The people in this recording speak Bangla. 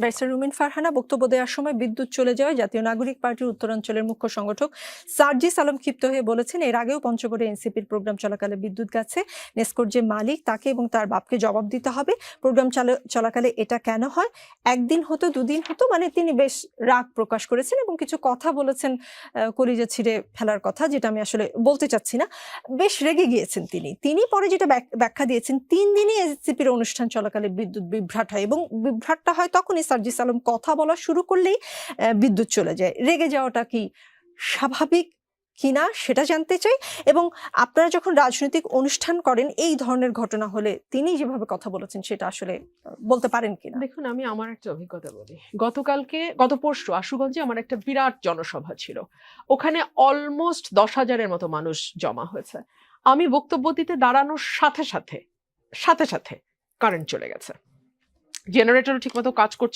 ব্যারিস্টার রুমিন ফারহানা বক্তব্য দেওয়ার সময় বিদ্যুৎ চলে যাওয়ায় জাতীয় নাগরিক পার্টির উত্তরাঞ্চলের মুখ্য সংগঠক ক্ষিপ্ত হয়ে বলেছেন, এর আগেও পঞ্চগড়ে এনসিপির প্রোগ্রাম চলাকালে বিদ্যুৎ গেছে। যে মালিক, তাকে এবং তার বাপকে জবাব দিতে হবে। প্রোগ্রাম চলাকালে এটা কেন হয়? একদিন হতো, দুদিন হতো মানে তিনি বেশ রাগ প্রকাশ করেছেন এবং কিছু কথা বলেছেন কলিজা ছিঁড়ে ফেলার কথা, যেটা আমি আসলে বলতে চাচ্ছি না। বেশ রেগে গিয়েছেন তিনি। তিনি পরে যেটা ব্যাখ্যা দিয়েছেন, তিন দিনই এনসিপির অনুষ্ঠান চলাকালে বিদ্যুৎ বিভ্রাট হয় এবং বিভ্রাটটা হয় তখনই সার্জিস আলম কথা বলা শুরু করলেই বিদ্যুৎ চলে যায়। রেগে যাওয়াটা কি স্বাভাবিক কিনা সেটা জানতে চাই এবং আপনারা যখন রাজনৈতিক অনুষ্ঠান করেন, এই ধরনের ঘটনা হলে তিনি যেভাবে কথা বলেছেন সেটা আসলে বলতে পারেন কিনা? দেখুন, আমি আমার একটা অভিজ্ঞতা বলি। গতকালকে, গত পরশু আশুগঞ্জে আমার একটা বিরাট জনসভা ছিল। ওখানে অলমোস্ট দশ হাজারের মতো মানুষ জমা হয়েছে। আমি বক্তব্য দিতে দাঁড়ানোর সাথে সাথে সাথে সাথে কারেন্ট চলে গেছে। জেনারেটরও ঠিকমতো কাজ করছে